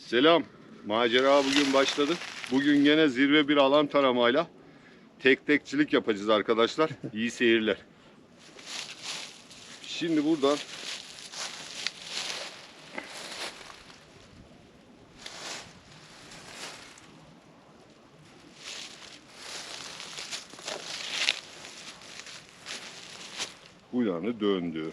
Selam. Macera bugün başladı. Bugün gene zirve bir alan taramayla tek tekçilik yapacağız arkadaşlar. İyi seyirler. Şimdi buradan bu yanı döndü.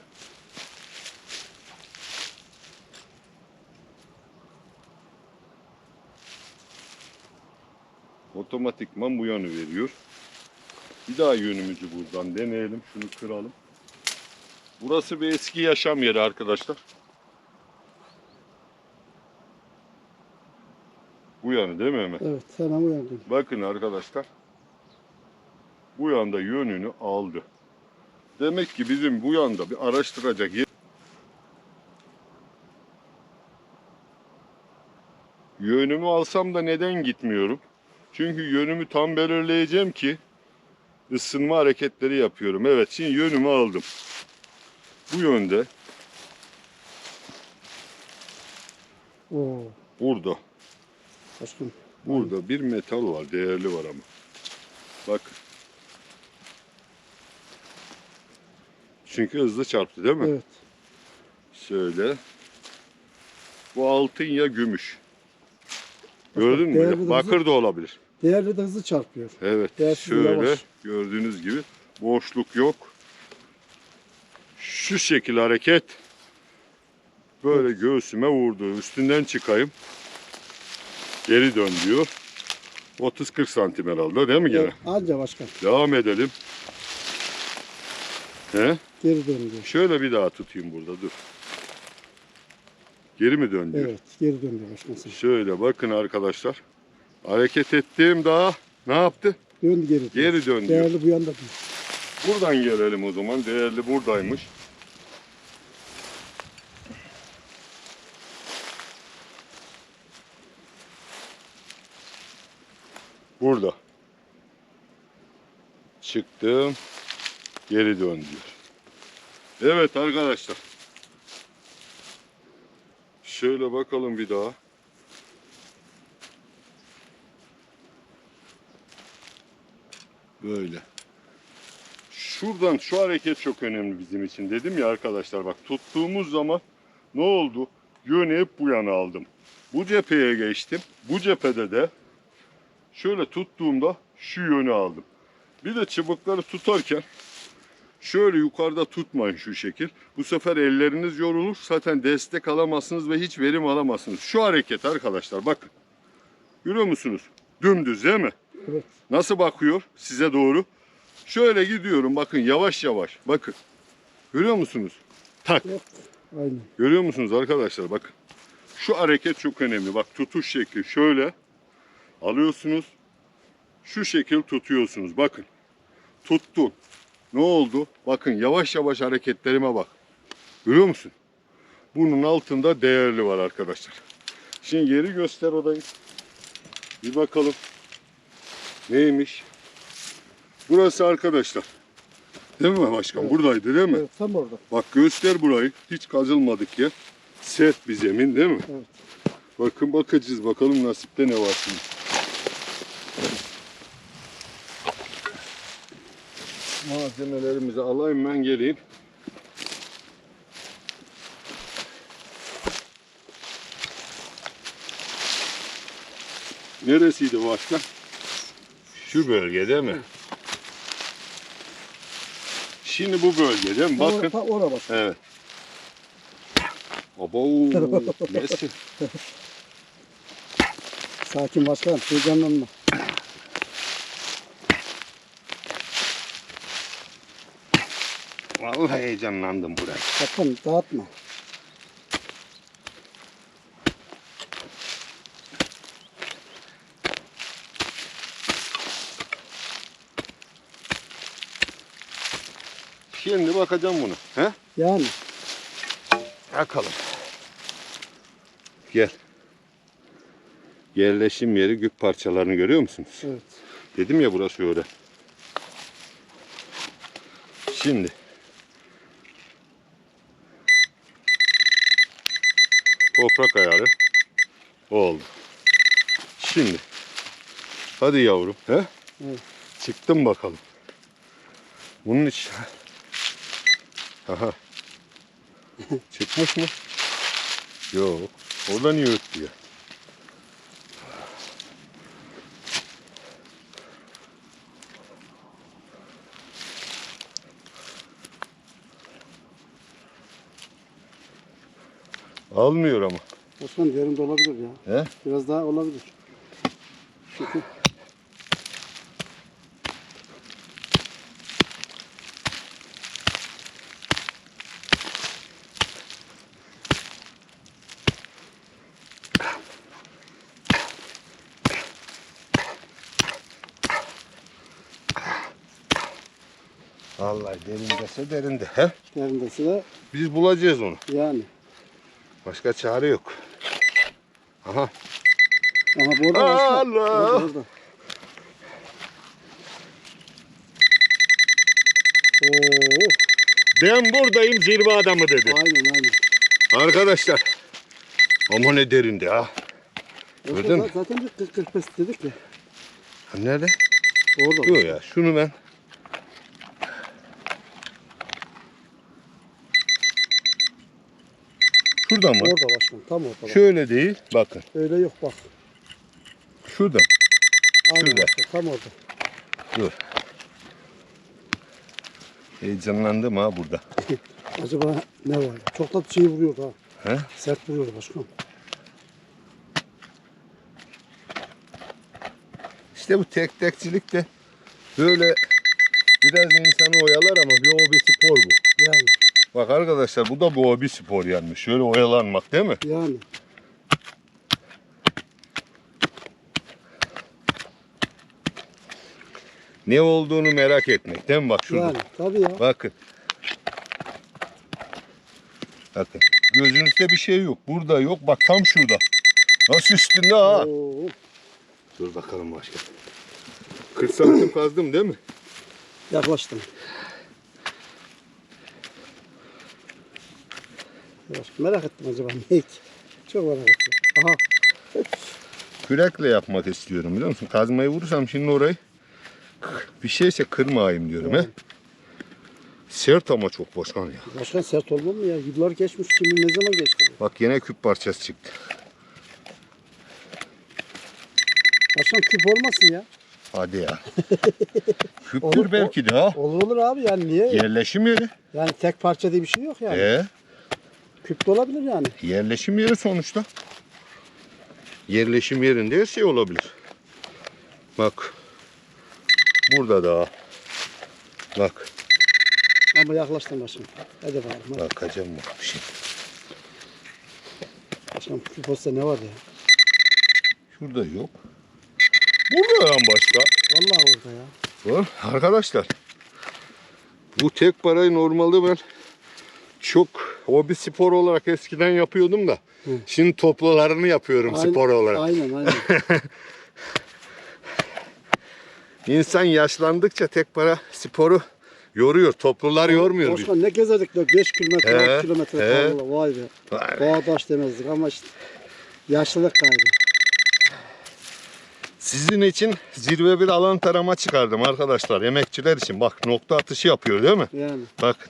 Otomatikman bu yönü veriyor. Bir daha yönümüzü buradan deneyelim. Şunu kıralım. Burası bir eski yaşam yeri arkadaşlar. Bu yanı değil mi Mehmet? Evet hemen uyandım. Bakın arkadaşlar. Bu yanda yönünü aldı. Demek ki bizim bu yanda bir araştıracak yer. Yönümü alsam da neden gitmiyorum? Çünkü yönümü tam belirleyeceğim ki ısınma hareketleri yapıyorum. Evet şimdi yönümü aldım. Bu yönde Oo burada başkanım. Burada bir metal var, değerli var ama. Bak. Çünkü hızlı çarptı değil mi? Evet. Şöyle. Bu altın ya gümüş. Gördün mü? Bakır da olabilir. Değerli de hızlı çarpıyor. Evet. Değersiz Şöyle yavaş. gördüğünüz gibi boşluk yok. Şu şekil hareket. Böyle göğsüme vurdu. Üstünden çıkayım. Geri dön diyor. 30-40 santim herhalde değil mi gene? Evet, anca başkan. Devam edelim. He? Geri döndü. Şöyle bir daha tutayım burada dur. Geri mi dön diyor. Evet geri döndü başkan. Şöyle bakın arkadaşlar. Hareket ettiğim daha ne yaptı? Döndü geri. Geri dön diyor. Değerli bu yanda. Buradan gelelim o zaman. Değerli buradaymış. Burada. Çıktım. Geri dön diyor. Evet arkadaşlar. Şöyle bakalım bir daha. Böyle. Şuradan şu hareket çok önemli bizim için. Dedim ya arkadaşlar bak tuttuğumuz zaman ne oldu? Yönü hep bu yana aldım. Bu cepheye geçtim. Bu cephede de şöyle tuttuğumda şu yönü aldım. Bir de çubukları tutarken şöyle yukarıda tutmayın şu şekil. Bu sefer elleriniz yorulur. Zaten destek alamazsınız ve hiç verim alamazsınız. Şu hareket arkadaşlar bakın. Görüyor musunuz? Dümdüz değil mi? Evet. Nasıl bakıyor size doğru? Şöyle gidiyorum bakın yavaş yavaş. Bakın. Görüyor musunuz? Tak. Yok. Aynen. Görüyor musunuz arkadaşlar? Bakın. Şu hareket çok önemli. Bak tutuş şekli şöyle alıyorsunuz. Şu şekil tutuyorsunuz. Bakın. Tuttun. Ne oldu? Bakın yavaş yavaş hareketlerime bak. Görüyor musun? Bunun altında değerli var arkadaşlar. Şimdi yeri göster odayı. Bir bakalım. Neymiş? Burası arkadaşlar. Değil mi başkan? Evet. Buradaydı değil mi? Evet tam orada. Bak göster burayı. Hiç kazılmadık ya. Sert bir zemin değil mi? Evet. Bakın bakacağız bakalım nasipte ne var şimdi. Malzemelerimizi alayım ben geleyim. Neresiydi başka? Şu bölge değil mi? Şimdi bu bölge değil mi? Bakın. Orada, orada bak. Evet. Abo nesi? Sakin başkan. Heyecanlanma. Vallahi heyecanlandım buraya. Sakın dağıtma. Şimdi bakacağım bunu. He? Yani. Bakalım. Gel. Yerleşim yeri gök parçalarını görüyor musunuz? Evet. Dedim ya burası öyle. Şimdi. Toprak ayarı. Oldu. Şimdi. Hadi yavrum. He? Evet. Çıktım bakalım. Bunun için. Aha. Çıkmış mı? Yok. Orada niye öttü ya? Almıyor ama. Osman derinde olabilir ya. He? Biraz daha olabilir. Çünkü Vallahi derindese derinde. He? derindesi de Biz bulacağız onu. yani. Başka çare yok. Aha. Aha bu arada başka. Allah! Orada, orada. Oo, Ben buradayım zirve adamı dedi. aynen aynen. Arkadaşlar. Ama ne derindi ha. Orada Gördün mü? za- Zaten bir 40 45 dedik ya. Ha, Nerede? Orada. Yok ya şunu ben. Şurada mı? Orada başkan. Tam orada. bak. Şöyle değil. Bakın. Öyle yok bak. Şurada. Aynen Şurada. başkan, Tam orada. Dur. Heyecanlandım ha burada. Acaba ne var? Çok da şey vuruyor ha. He? Sert vuruyor başkan. İşte bu tek tekçilik de böyle biraz insanı oyalar ama bir hobi spor bu. Yani. Bak arkadaşlar bu da bir hobi spor yani. Şöyle oyalanmak değil mi? Yani. Ne olduğunu merak etmek değil mi? Bak şurada. Yani. Tabii ya. Bakın. Bakın. Gözünüzde bir şey yok. Burada yok. Bak tam şurada. Nasıl üstünde ha? Oo. Dur bakalım başka. 40 santim kazdım değil mi? Yaklaştım. Merak ettim acaba ne? Çok merak ettim. Aha. Kürekle yapmak istiyorum biliyor musun? Kazmayı vurursam şimdi orayı bir şeyse kırmayayım diyorum he. Sert ama çok başkan ya. Başkan sert olmam mı ya? Yıllar geçmiş. Kimin ne zaman geçti? bu? Bak yine küp parçası çıktı. Başkan küp olmasın ya. Hadi ya. Küptür Olur, belki de ha. Olur olur abi yani niye? Yerleşim yeri. Yani tek parça diye bir şey yok yani. Ee, Küp de olabilir yani. yerleşim yeri sonuçta. Yerleşim yerinde her şey olabilir. Bak. Burada da. Bak. Ama yaklaştım başkan. Hadi bakalım. Hadi. Bakacağım bak bir şey. Başkan küp olsa ne var ya? Şurada yok. Burada yan başka. Vallahi orada ya. Var. Arkadaşlar. Bu tek parayı normalde ben çok hobi spor olarak eskiden yapıyordum da. Hı. Şimdi toplalarını yapıyorum Aynen- spor olarak. Aynen aynen. İnsan yaşlandıkça tek para sporu yoruyor. Toplular yormuyor. Başkan ne gezerdik de 5 kilometre, He, 6 kilometre falan. Vay be. Vay be. Bağdaş demezdik ama işte yaşlılık kaybı. Sizin için zirve bir alan tarama çıkardım arkadaşlar. Emekçiler için. Bak nokta atışı yapıyor değil mi? Yani. Bak.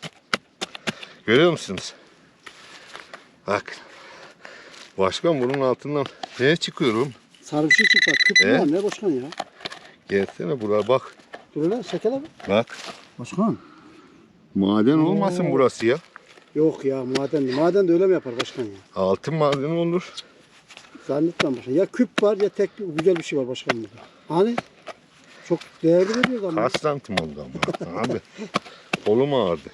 Görüyor musunuz? Bak. Başkan bunun altından ne çıkıyorum? Sarı bir şey çıktı. Küp mü He? Ne başkan ya? Gelsene buraya bak. Dur lan şekere bak. Bak. Başkan. Maden olmasın Oo. burası ya. Yok ya maden. Maden de öyle mi yapar başkan ya? Altın madeni olur. Zannetmem başkan. Ya küp var ya tek güzel bir şey var başkan burada. Hani? Çok değerli veriyor ama. Kaç santim oldu ama. Abi. Kolum ağrıdı.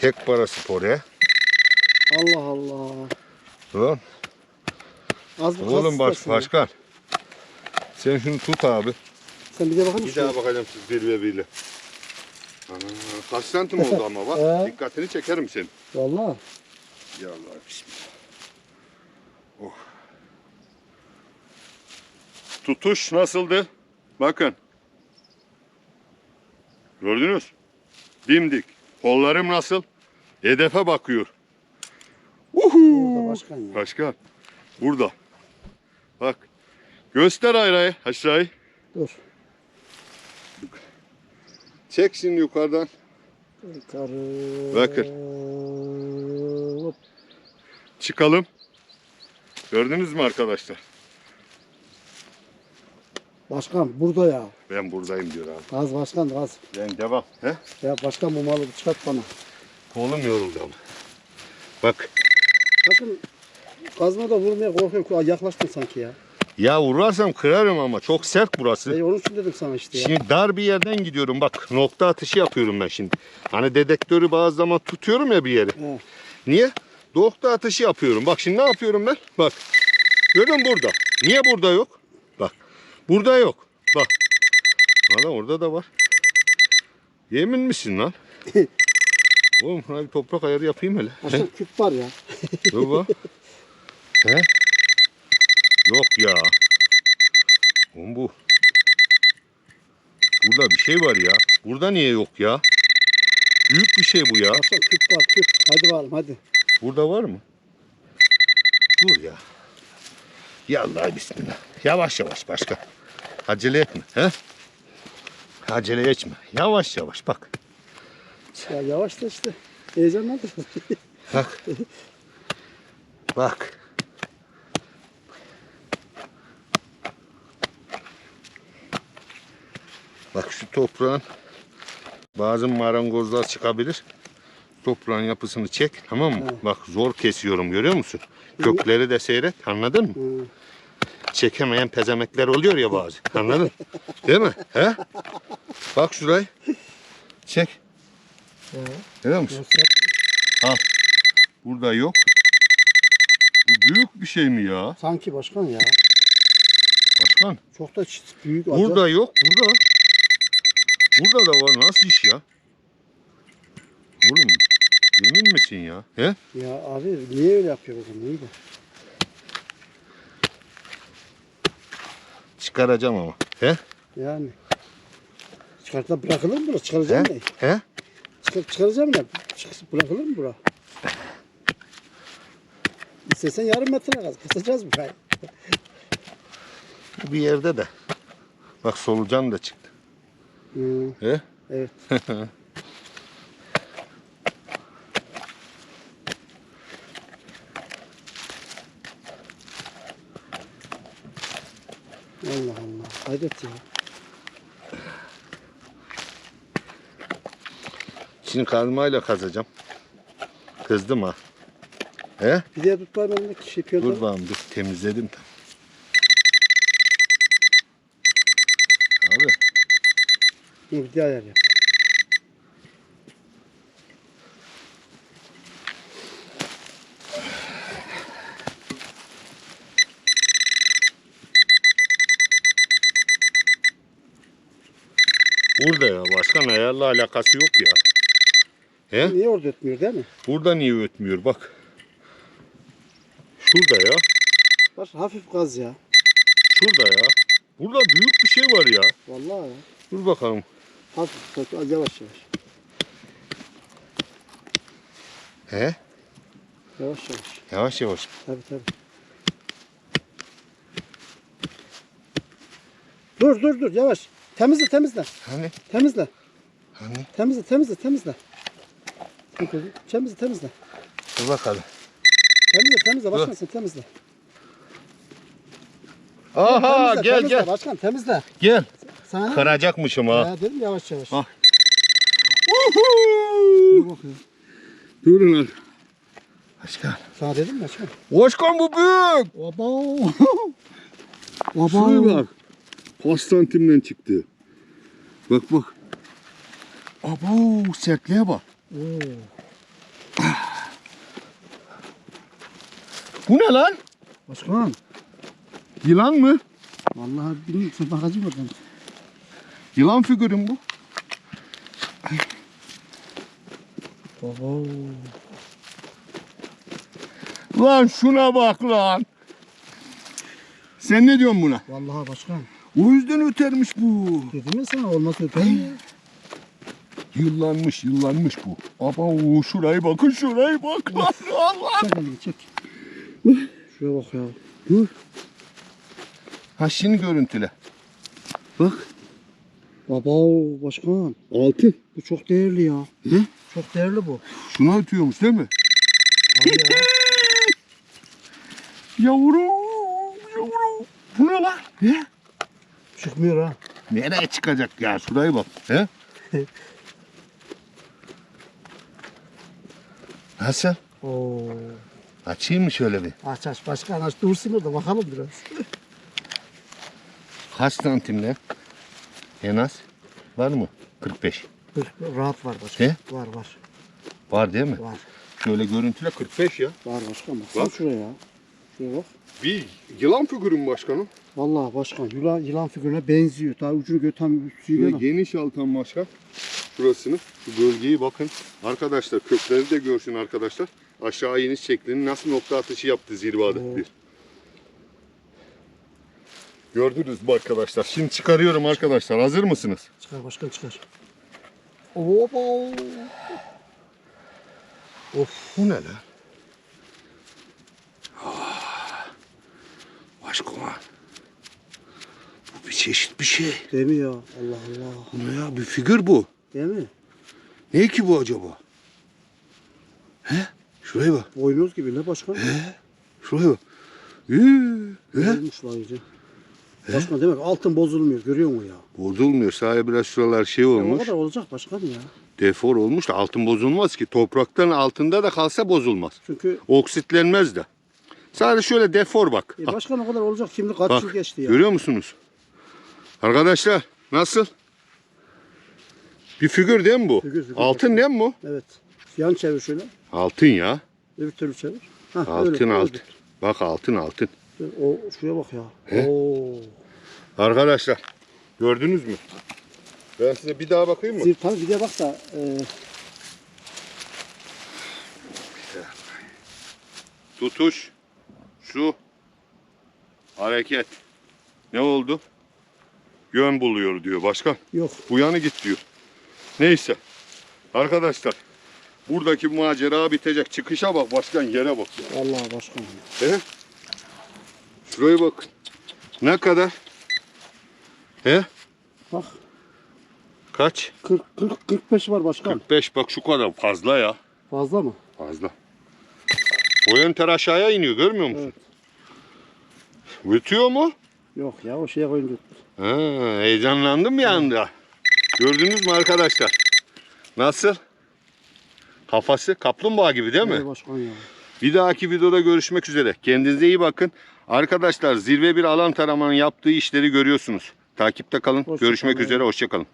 Tek para spor ya. Allah Allah. Ulan, Az bir Oğlum baş, başkan. Sen şunu tut abi. Sen bir de bakar Bir mısın? daha bakacağım siz bir ve birle. Ana, kaç santim oldu ama bak. Dikkatini çekerim senin. Vallahi. Ya Allah bismillah. Oh. Tutuş nasıldı? Bakın. Gördünüz? Dimdik. Kollarım nasıl? Hedefe bakıyor. Uhu. başkan ya. Başkan. Burada. Bak. Göster ayrayı aşağıyı. Dur. Çek şimdi yukarıdan. Yukarı. Bakır. Hop. Çıkalım. Gördünüz mü arkadaşlar? Başkan burada ya. Ben buradayım diyor abi. Gaz başkan gaz. Ben devam. He? Ya başkan bu malı çıkart bana. Kolum yoruldu ama. Bak. Başkan gazma da vurmaya korkuyorum. Yaklaştın sanki ya. Ya vurarsam kırarım ama çok sert burası. E, onun için dedim sana işte ya. Şimdi dar bir yerden gidiyorum bak nokta atışı yapıyorum ben şimdi. Hani dedektörü bazı zaman tutuyorum ya bir yere. He. Niye? Nokta atışı yapıyorum. Bak şimdi ne yapıyorum ben? Bak. Görün burada. Niye burada yok? Burada yok. Bak. Hala orada da var. Yemin misin lan? Oğlum şuna bir toprak ayarı yapayım hele. He? Başkan küp var ya. Dur bak. He? Yok ya. Oğlum bu. Burada bir şey var ya. Burada niye yok ya? Büyük bir şey bu ya. Başkan küp var küp. Hadi bakalım hadi. Burada var mı? Dur ya. Ya Allah bismillah. Yavaş yavaş başka. Acele etme. He? Acele etme. Yavaş yavaş bak. Ya yavaş da işte. Heyecanlandım. Bak. Bak. Bak şu toprağın bazı marangozlar çıkabilir. Toprağın yapısını çek tamam mı? Evet. Bak zor kesiyorum görüyor musun? Kökleri de seyret anladın mı? Hı. Çekemeyen pezemekler oluyor ya bazı. Anladın? Değil mi? He? Bak şurayı. Çek. Görüyor musun? Sen- Burada yok. Bu büyük bir şey mi ya? Sanki başkan ya. Başkan. Çok da çi- büyük. Burada yok. Burada. Burada da var. Nasıl iş ya? Oğlum yemin misin ya? He? Ya abi niye öyle yapıyor o zaman? Niye Çıkaracağım ama. He? Yani. Çıkartla bırakılır mı bura? He? Çıkaracağım ne? He? Çıkar, çıkaracağım ne? Çık, bırakılır mı bura? İstesen yarım metre kaz. Keseceğiz mi? Hayır. Bir yerde de. Bak solucan da çıktı. Hı, He? evet. Allah Hayret ya. Şimdi kazmayla kazacağım. Kızdım ha. He? Bir de tut önündeki şey Dur piyonları. bakalım dur temizledim tam. Abi Dur bir de ayar yap. burada ya ayarla alakası yok ya. He? Niye orada ötmüyor değil mi? Burada niye ötmüyor bak. Şurada ya. Bak hafif gaz ya. Şurada ya. Burada büyük bir şey var ya. Vallahi ya. Dur bakalım. Hafif bak yavaş yavaş. He? Yavaş yavaş. Yavaş yavaş. Tabii tabii. Dur dur dur yavaş. Temizle temizle. Hani? Temizle. Hani? Temizle temizle temizle. Temizle temizle. Dur bakalım. Temizle temizle başkan sen temizle. Aha temizle, gel temizle, gel. Başkan temizle. Gel. Sana Kıracakmışım ha. Ya dedim yavaş yavaş. Dur bakayım. Durun lan. Başkan. Sana dedim mi başkan? Başkan bu büyük. Oba. Şuraya bak. Kaç santimden çıktı. Bak bak. Abo sertliğe bak. Oo. Bu ne lan? Başkan. Yılan mı? Vallahi bilmiyorum sen bakacağım oradan. Yılan figürün bu. Oba. Lan şuna bak lan. Sen ne diyorsun buna? Vallahi başkan. O yüzden ötermiş bu. Dedim ya sana olmaz öper mi? Yıllanmış yıllanmış bu. Ama şuraya bakın şuraya bak lan Allah. Çek elini çek. Şuraya bak ya. Dur. Ha şimdi görüntüle. Bak. Baba başkan. Altın. Bu çok değerli ya. Ne? Çok değerli bu. Şuna ötüyormuş değil mi? Abi ya. Yavrum yavrum. Bu ne lan? Ne? Çıkmıyor ha. Nereye çıkacak ya? Şuraya bak. He? Nasıl? Oo. Açayım mı şöyle bir? Aç aç başkan aç dursun orada bakalım biraz. Kaç santim ne? En az. Var mı? 45. Dur, rahat var başkan. He? Var var. Var değil mi? Var. Şöyle görüntüle 45 ya. Var başkan bak. Bak. Şuraya ya. Şuraya bak. Bir yılan figürü mü başkanım? Vallahi başkan yılan, yılan figürüne benziyor. Daha ucunu göten Şöyle tüyüyle. geniş altan başkan. Şurasını, şu bölgeyi bakın. Arkadaşlar kökleri de görsün arkadaşlar. Aşağı iniş şeklini nasıl nokta atışı yaptı zirvada. Evet. Bir. Gördünüz mü arkadaşlar? Şimdi çıkarıyorum arkadaşlar. Hazır mısınız? Çıkar başkan çıkar. Oba. Of. Bu ne lan? Başkan. Bu bir çeşit bir şey. Değil mi ya? Allah Allah. Bu ne ya? Bir figür bu. Değil mi? Ne ki bu acaba? He? Şuraya bak. Boynoz gibi ne başkan? Şuraya bak. Yuu. He? Olmuş lan iyice. Başkan demek altın bozulmuyor görüyor musun ya? Bozulmuyor. Sadece biraz şuralar şey o olmuş. kadar olacak başkan ya. Defor olmuş da altın bozulmaz ki. Topraktan altında da kalsa bozulmaz. Çünkü Oksitlenmez de. Sadece şöyle defor bak. e, Bak, başkan o kadar olacak şimdi kaç bak. yıl geçti ya. Görüyor musunuz? Arkadaşlar nasıl? Bir figür değil mi bu? Figür, figür. Altın değil mi bu? Evet. Yan çevir şöyle. Altın ya. Öbür türlü çevir. Hah, Altın öyle, altın. öyle. Bak altın altın. O şuraya bak ya. He? Oo. Arkadaşlar gördünüz mü? Ben size bir daha bakayım mı? Tabii bir de bak da e, Tutuş. Şu. Hareket. Ne oldu? Yön buluyor diyor başkan. yok. Bu yanı git diyor. Neyse. Arkadaşlar. Buradaki macera bitecek. Çıkışa bak başkan yere bak. ya. Vallahi başkan. He? Şuraya bak. Ne kadar? He? Bak Kaç? 40 40 45 var başkan. 45 bak şu kadar fazla ya. Fazla mı? Fazla. O yönter aşağıya iniyor görmüyor musun? Ötüyor mu? Yok ya o şeye koyunca. Ha, heyecanlandım bir anda. Gördünüz mü arkadaşlar? Nasıl? Kafası kaplumbağa gibi değil mi? Evet başkan ya. Bir dahaki videoda görüşmek üzere. Kendinize iyi bakın. Arkadaşlar zirve bir alan taramanın yaptığı işleri görüyorsunuz. Takipte kalın. Hoşça Görüşmek kalın. üzere. Hoşçakalın.